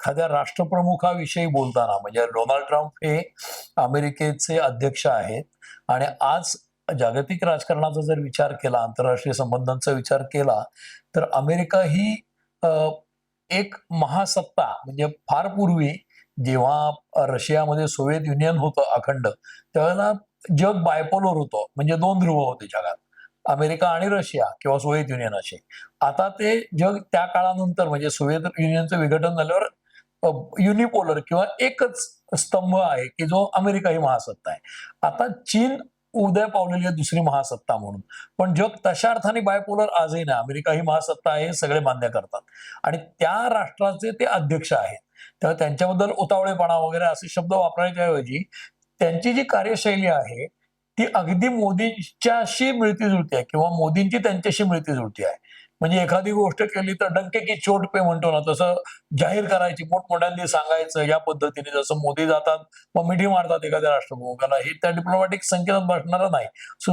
एखाद्या राष्ट्रप्रमुखाविषयी बोलताना म्हणजे डोनाल्ड ट्रम्प हे अमेरिकेचे अध्यक्ष आहेत आणि आज जागतिक राजकारणाचा जर विचार केला आंतरराष्ट्रीय संबंधांचा विचार केला तर अमेरिका ही एक महासत्ता म्हणजे फार पूर्वी जेव्हा रशियामध्ये सोव्हिएत युनियन होतं अखंड त्यावेळेला जग बायपोलर होतं म्हणजे दोन ध्रुव होते जगात अमेरिका आणि रशिया किंवा सोव्हिएत युनियन असे. आता ते जग त्या काळानंतर म्हणजे सोव्हिएत युनियनचं विघटन झाल्यावर युनिपोलर किंवा एकच स्तंभ आहे की जो अमेरिका ही महासत्ता आहे. आता चीन उदय पावलेली आहे दुसरी महासत्ता म्हणून. पण जग तशा अर्थाने बायपोलर आजही नाही. अमेरिका ही महासत्ता आहे सगळे मान्य करतात. आणि त्या राष्ट्राचे ते अध्यक्ष आहेत. तेव्हा त्यांच्याबद्दल उतावळेपणा वगैरे असे शब्द वापरायच्या ऐवजी त्यांची जी कार्यशैली आहे ती अगदी मोदींच्याशी मिळती जुळती आहे किंवा मोदींची त्यांच्याशी मिळती जुळती आहे. म्हणजे एखादी गोष्ट केली तर डंके की चोट पे म्हणतो ना तसं जाहीर करायची मोठमोठ्यांनी सांगायचं या पद्धतीने जसं मोदी जातात मग मिठी मारतात एखाद्या राष्ट्रप्रमुखाला. हे त्या डिप्लोमॅटिक संकेतात बसणार नाही.